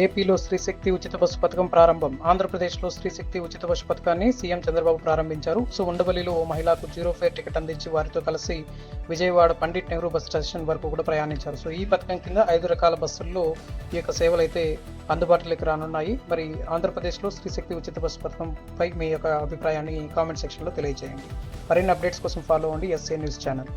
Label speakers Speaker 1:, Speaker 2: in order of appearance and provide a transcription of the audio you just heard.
Speaker 1: ఏపీలో స్త్రీశక్తి ఉచిత బస్సు పథకం ప్రారంభం. ఆంధ్రప్రదేశ్లో స్త్రీశక్తి ఉచిత బస్సు పథకాన్ని సీఎం చంద్రబాబు ప్రారంభించారు. సో ఉండవల్లిలో ఓ మహిళకు జీరో ఫేర్ టికెట్ అందించి వారితో కలిసి విజయవాడ పండిట్ నెహ్రూ బస్ స్టేషన్ వరకు కూడా ప్రయాణించారు. సో ఈ పథకం కింద ఐదు రకాల బస్సుల్లో ఈ యొక్క సేవలు అయితే అందుబాటులోకి రానున్నాయి. మరి ఆంధ్రప్రదేశ్లో స్త్రీశక్తి ఉచిత బస్సు పథకంపై మీ యొక్క అభిప్రాయాన్ని కామెంట్ సెక్షన్లో తెలియజేయండి. మరిన్ని అప్డేట్స్ కోసం ఫాలో అవ్వండి. SA news channel.